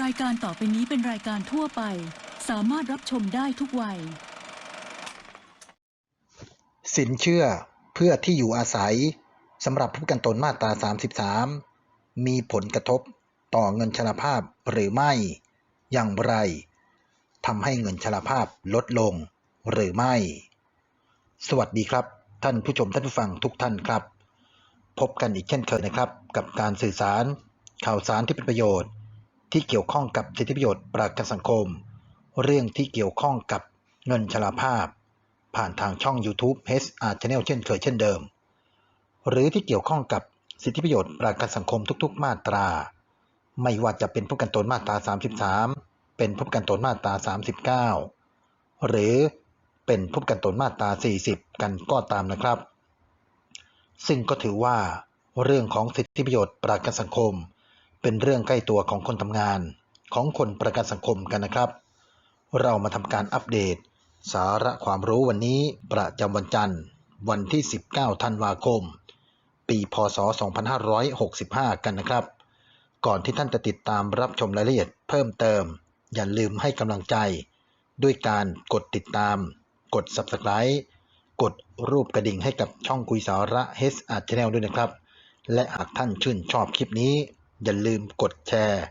รายการต่อไปนี้เป็นรายการทั่วไป สามารถรับชมได้ทุกวัย สินเชื่อเพื่อที่อยู่อาศัยสำหรับผู้กันตนมาตรา 33 มีผลกระทบต่อเงินชราภาพหรือไม่ อย่างไรทำให้เงินชราภาพลดลงหรือไม่ สวัสดีครับ ท่านผู้ชมท่านผู้ฟังทุกท่านครับ พบกันอีกเช่นเคยนะครับ กับการสื่อสารข่าวสารที่เป็นประโยชน์ ที่เกี่ยวข้องกับสิทธิประโยชน์ประกันสังคม เรื่องที่เกี่ยวข้องกับเงินชราภาพ ผ่านทางช่อง YouTube HR Channel เช่นเคยเช่นเดิม หรือที่เกี่ยวข้องกับสิทธิประโยชน์ประกันสังคมทุก ๆ มาตรา ไม่ว่าจะเป็นผู้กันตนมาตรา 33 เป็นผู้กันตนมาตรา 39 หรือเป็นผู้กันตนมาตรา 40 กันก็ตามนะครับ ซึ่งก็ถือว่าเรื่องของสิทธิประโยชน์ประกันสังคม เป็นเรื่องใกล้ตัวของคนทำงานของคนประกันสังคมกันนะครับ เรามาทำการอัปเดต สาระความรู้วันนี้ประจำวันจันทร์ วันที่ 19 ธันวาคม ปีพศ 2565 กันนะครับ ก่อนที่ท่านจะติดตามรับชมรายละเอียดเพิ่มเติม อย่าลืมให้กำลังใจ ด้วยการกดติดตาม กด Subscribe กดรูปกระดิ่งให้กับช่องคุยสาระ h r Channel ด้วยนะครับ และหากท่านชื่นชอบคลิปนี้ อย่าลืมกดแชร์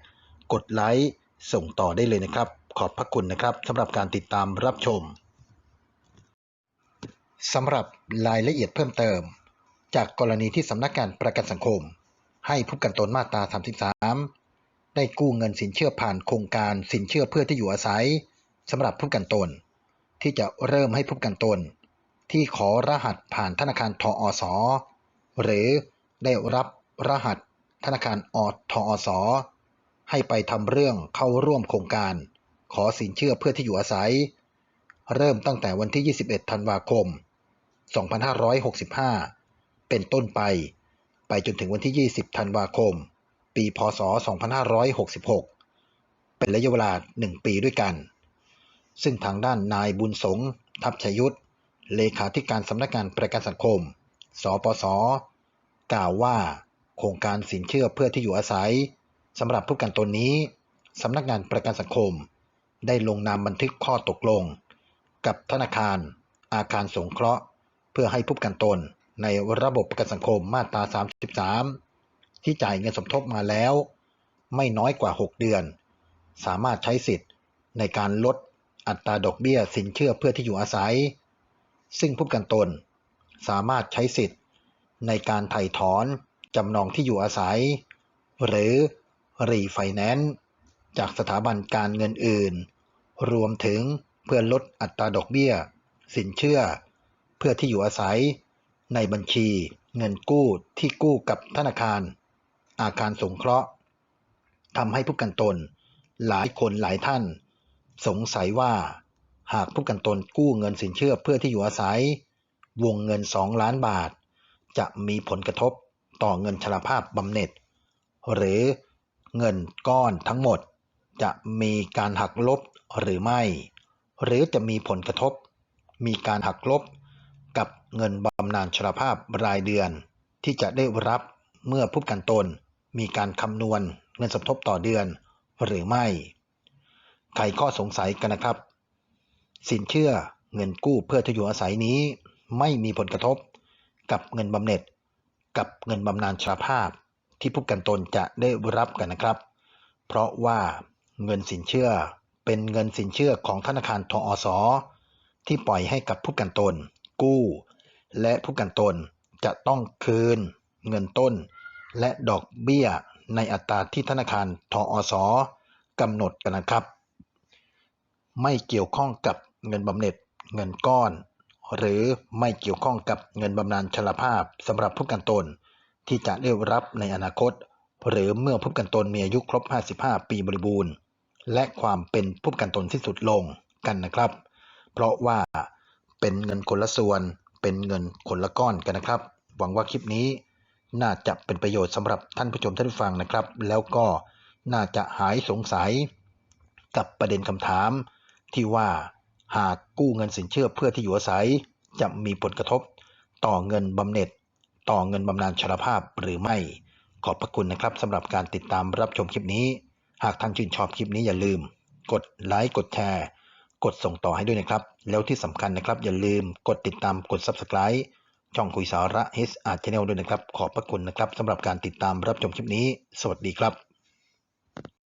กดไลค์ ส่งต่อได้เลยนะครับ ขอบพระคุณนะครับสำหรับการติดตามรับชมสำหรับรายละเอียดเพิ่มเติม จากกรณีที่สำนักงานประกันสังคม ให้ผู้ประกันตนมาตรา 33 ได้กู้เงินสินเชื่อผ่านโครงการสินเชื่อเพื่อที่อยู่อาศัยสำหรับผู้ประกันตน ที่จะเริ่มให้ผู้ประกันตน ที่ขอรหัสผ่านธนาคารทอสหรือได้รับรหัส ธนาคารอทอสให้ไปทำเรื่องเข้าร่วมโครงการ ขอสินเชื่อเพื่อที่อยู่อาศัย เริ่มตั้งแต่วันที่ 21 ธันวาคม 2565 เป็นต้นไป ไปจนถึงวันที่ 20 ธันวาคม ปีพศ 2566 เป็นระยะเวลา 1 ปีด้วยกัน ซึ่งทางด้านนายบุญสงทัพชยุทธเลขาธิการสำนักงานประกันสังคม สปส กล่าวว่า โครงการสินเชื่อเพื่อที่อยู่อาศัยสำหรับผู้กันตนนี้สำนักงานประกันสังคม ได้ลงนามบันทึกข้อตกลง กับธนาคาร อาคารสงเคราะห์ เพื่อให้ผู้กันตนในระบบประกันสังคมมาตรา 33 ที่จ่ายเงินสมทบมาแล้ว ไม่น้อยกว่า 6 เดือน สามารถใช้สิทธิ์ในการลดอัตราดอกเบี้ยสินเชื่อเพื่อที่อยู่อาศัย ซึ่งผู้กันตน สามารถใช้สิทธิ์ในการไถ่ถอน จำนองที่อยู่อาศัย หรือรีไฟแนนซ์จากสถาบันการเงินอื่น รวมถึงเพื่อลดอัตราดอกเบี้ย สินเชื่อ เพื่อที่อยู่อาศัย ในบัญชีเงินกู้ที่กู้กับธนาคาร อาคารสงเคราะห์ทำให้ผู้กันตน หลายคนหลายท่าน สงสัยว่าหากผู้กันตนกู้เงินสินเชื่อเพื่อที่อยู่อาศัย วงเงิน 2 ล้านบาท จะมีผลกระทบ ต่อเงินชราภาพบำเหน็จ หรือเงินก้อนทั้งหมด จะมีการหักลบหรือไม่ หรือจะมีผลกระทบ มีการหักลบกับเงินบำนาญชราภาพรายเดือน ที่จะได้รับเมื่อผู้กันตน มีการคำนวณเงินสมทบต่อเดือนหรือไม่ไขข้อสงสัยกันนะครับ สินเชื่อเงินกู้เพื่อที่อยู่อาศัยนี้ ไม่มีผลกระทบ กับเงินบำเหน็จ กับเงินบำนาญชราภาพที่ผู้กันตนจะได้รับกันนะครับ เพราะว่าเงินสินเชื่อเป็นเงินสินเชื่อของธนาคารทอสที่ปล่อยให้กับผู้กันตน กู้ และผู้กันตนจะต้องคืน เงินต้น และดอกเบี้ยในอัตราที่ธนาคารทอสกำหนดกันนะครับ ไม่เกี่ยวข้องกับเงินบำเหน็จเงินก้อน หรือไม่เกี่ยวข้องกับเงินบำนาญชราภาพสำหรับผู้กันตน ที่จะได้รับในอนาคต หรือเมื่อผู้กันตนมีอายุครบ 55 ปีบริบูรณ์ และความเป็นผู้กันตนที่สุดลงกันนะครับ เพราะว่าเป็นเงินคนละส่วน เป็นเงินคนละก้อนกันนะครับ หวังว่าคลิปนี้ น่าจะเป็นประโยชน์สำหรับท่านผู้ชมท่านผู้ฟังนะครับ แล้วก็น่าจะหายสงสัยกับประเด็นคำถามที่ว่า หากกู้เงินสินเชื่อเพื่อที่อยู่อาศัย จะมีผลกระทบต่อเงินบำเหน็จ ต่อเงินบำนาญชราภาพหรือไม่ ขอบพระคุณนะครับสำหรับการติดตามรับชมคลิปนี้ หากท่านชื่นชอบคลิปนี้อย่าลืม กดไลค์กดแชร์ กดส่งต่อให้ด้วยนะครับ แล้วที่สำคัญนะครับ อย่าลืมกดติดตามกด Subscribe ช่องคุยสาระ HR Channel ด้วยนะครับ ขอบพระคุณนะครับสำหรับการติดตามรับชมคลิปนี้ สวัสดีครับ